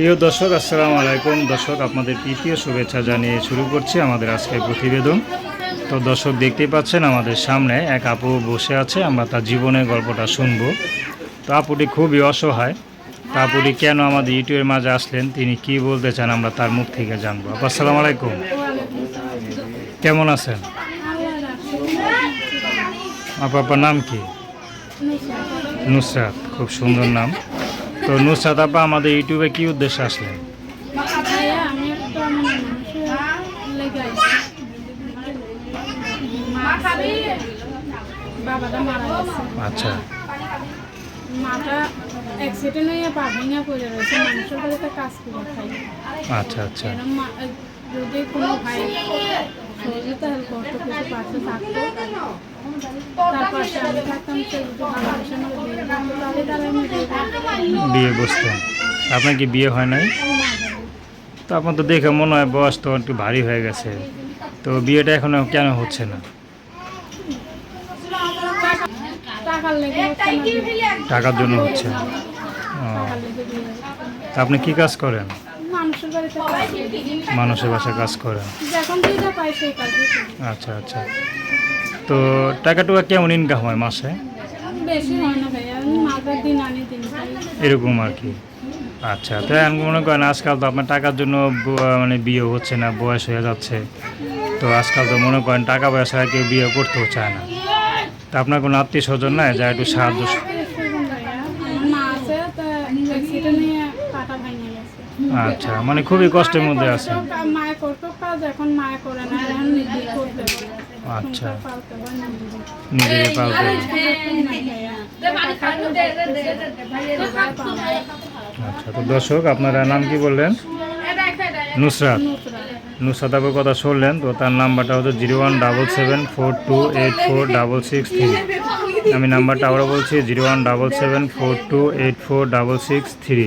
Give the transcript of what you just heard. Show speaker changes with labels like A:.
A: প্রিয় দর্শক, আসসালামু আলাইকুম। দর্শক, আপনাদের তৃতীয় শুভেচ্ছা জানিয়ে শুরু করছি আমাদের আজকের প্রতিবেদন। তো দর্শক, দেখতেই পাচ্ছেন আমাদের সামনে এক আপু বসে আছে, আমরা তার জীবনের গল্পটা শুনব। তো আপুটি খুবই অসহায়। তা আপুটি, কেন আমাদের ইউটিউবের মাঝে আসলেন? তিনি কি বলতে চান? আমরা তার মুখ থেকে জানব। আপু, আসসালামু আলাইকুম। কেমন আছেন? আপু, আপনার নাম কি? নুসরাত। খুব সুন্দর নাম। তো নুসরাত আপা আমাদের ইউটিউবে কি উদ্দেশ্যে আসলেন? আচ্ছা। আচ্ছা আচ্ছা।
B: যদি কোনো ভাই সহযোগিতা হেল্প করতো কিছু পাশে থাকতো তার পাশে আমি থাকতাম সে যদি ভালোবাসা আমাকে তাহলে তাহলে আমি
A: বিয়ে বসতেন আপনার কি বিয়ে হয় নাই? তো আপনার তো দেখে মনে হয় বয়স তো একটু ভারী হয়ে গেছে। তো বিয়েটা এখনও কেন হচ্ছে না?
B: টাকার
A: জন্য হচ্ছে আপনি কি কাজ করেন?
B: মানুষের বাড়িতে কাজ করি।
A: আচ্ছা আচ্ছা। তো টাকাটুকা কেমন ইনকাম হয় মাসে? এরকম আর কি। আচ্ছা তাই আমি মনে করেন আজকাল তো আপনার টাকার জন্য মানে বিয়ে হচ্ছে না বয়স হয়ে যাচ্ছে। তো আজকাল তো মনে করেন টাকা পয়সা কেউ বিয়ে করতেও চায় না। তা আপনার কোনো আত্মীয় স্বজন নাই যা একটু সাহায্য আচ্ছা মানে খুবই কষ্টের মধ্যে আছে
B: মায়ে করতো কাজ এখন মায়ে করে না এখন নিজেই করতে
A: আচ্ছা।
B: পালতে হয়
A: হয়। আচ্ছা তো দর্শক আপনারা নাম কি বললেন নুসরাত
B: নুসরাত।
A: নুসরাত আপুর কথা শুনলেন তো তার নাম্বারটা হচ্ছে zero one double seven four two eight four double six three আমি নাম্বারটা আবারও বলছি zero one double seven four two eight four double six three